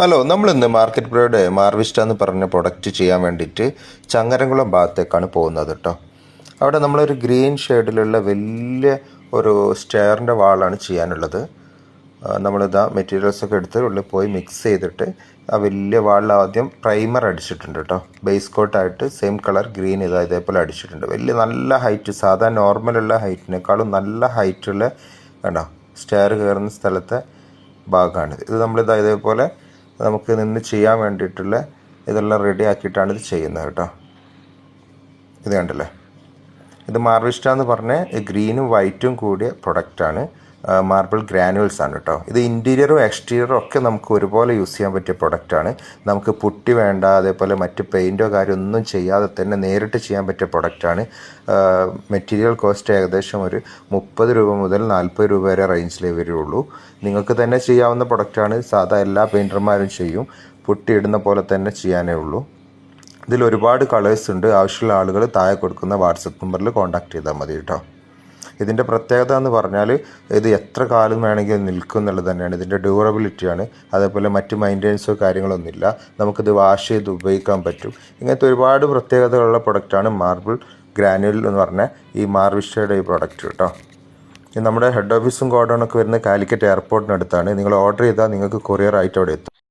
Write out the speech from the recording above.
Hello നമ്മൾ ഇന്ന് market പ്രോയുടെ മാർവിസ്റ്റ എന്ന് പറഞ്ഞ പ്രൊഡക്റ്റ് ചെയ്യാൻ വേണ്ടിയിട്ട് ചങ്ങരംകുളം ഭാഗത്തേക്കാണ് പോകുന്നത് കേട്ടോ അവിടെ നമ്മളൊരു ഗ്രീൻ ഷെയ്ഡിലുള്ള വലിയ ഒരു സ്റ്റെയറിന്റെ വാളാണ് ചെയ്യാനുള്ളത്. നമ്മളിതാ മെറ്റീരിയൽസ് ഒക്കെ എടുത്ത് ഉള്ളിൽ പോയി മിക്സ് ചെയ്തിട്ട് ആ വലിയ വാളിൽ ആദ്യം പ്രൈമർ അടിച്ചിട്ടുണ്ട് കേട്ടോ ബേസ് കോട്ടായിട്ട് സെയിം കളർ ഗ്രീൻ ഇതാ ഇതേപോലെ അടിച്ചിട്ടുണ്ട്. വലിയ നല്ല ഹൈറ്റ് സാധാ നോർമലുള്ള ഹൈറ്റിനേക്കാളും നല്ല ഹൈറ്റുള്ള കണ്ടോ സ്റ്റെയർ കയറുന്ന സ്ഥലത്തെ ഭാഗമാണിത് ഇത് നമ്മളിതാ ഇതേപോലെ നമുക്ക് നിന്ന് ചെയ്യാൻ വേണ്ടിയിട്ടുള്ള ഇതെല്ലാം റെഡി ആക്കിയിട്ടാണ് ഇത് ചെയ്യുന്നത് കേട്ടോ. ഇത് കണ്ടല്ലേ? ഇത് മാർവിസ്റ്റ എന്ന് പറഞ്ഞ ഗ്രീനും വൈറ്റും കൂടിയ പ്രൊഡക്റ്റാണ് മാർബിൾ ഗ്രാനുവൽസ് ആണ് കേട്ടോ ഇത് ഇന്റീരിയറും എക്സ്റ്റീരിയറും ഒക്കെ നമുക്ക് ഒരുപോലെ യൂസ് ചെയ്യാൻ പറ്റിയ പ്രൊഡക്റ്റാണ് നമുക്ക് പുട്ടി വേണ്ട അതേപോലെ മറ്റ് പെയിന്റോ കാര്യമൊന്നും ചെയ്യാതെ തന്നെ നേരിട്ട് ചെയ്യാൻ പറ്റിയ പ്രൊഡക്റ്റാണ് മെറ്റീരിയൽ കോസ്റ്റ് ഏകദേശം ഒരു മുപ്പത് രൂപ മുതൽ നാൽപ്പത് രൂപ വരെ റേഞ്ചിലേ വരുള്ളൂ. നിങ്ങൾക്ക് തന്നെ ചെയ്യാവുന്ന പ്രൊഡക്റ്റാണ് സാധാ എല്ലാ പെയിന്റർമാരും ചെയ്യും. പുട്ടി ഇടുന്ന പോലെ തന്നെ ചെയ്യാനേ ഉള്ളൂ. ഇതിൽ ഒരുപാട് കളേഴ്സ് ഉണ്ട്. ആവശ്യമുള്ള ആളുകൾ താഴെ കൊടുക്കുന്ന വാട്സപ്പ് നമ്പറിൽ കോൺടാക്ട് ചെയ്താൽ മതി കേട്ടോ ഇതിന്റെ പ്രത്യേകത എന്ന് പറഞ്ഞാൽ ഇത് എത്ര കാലം വേണമെങ്കിലും നിൽക്കും എന്നുള്ളത് തന്നെയാണ്. ഇതിന്റെ ഡ്യൂറബിലിറ്റിയാണ് അതേപോലെ മറ്റ് മെയിന്റെനൻസോ കാര്യങ്ങളൊന്നുമില്ല. നമുക്കിത് വാഷ് ചെയ്ത് ഉപയോഗിക്കാൻ പറ്റും. ഇങ്ങനത്തെ ഒരുപാട് പ്രത്യേകതകളുള്ള പ്രൊഡക്റ്റാണ് മാർബിൾ ഗ്രാനുവൽ എന്ന് പറഞ്ഞ ഈ മാർവിഷയുടെ ഈ പ്രൊഡക്റ്റ് കേട്ടോ. നമ്മുടെ ഹെഡ് ഓഫീസും ഗോഡൗണൊക്കെ വരുന്ന കാലിക്കറ്റ് എയർപോർട്ടിനടുത്താണ് നിങ്ങൾ ഓർഡർ ചെയ്താൽ നിങ്ങൾക്ക് കൊറിയർ ആയിട്ട് അവിടെ എത്തും.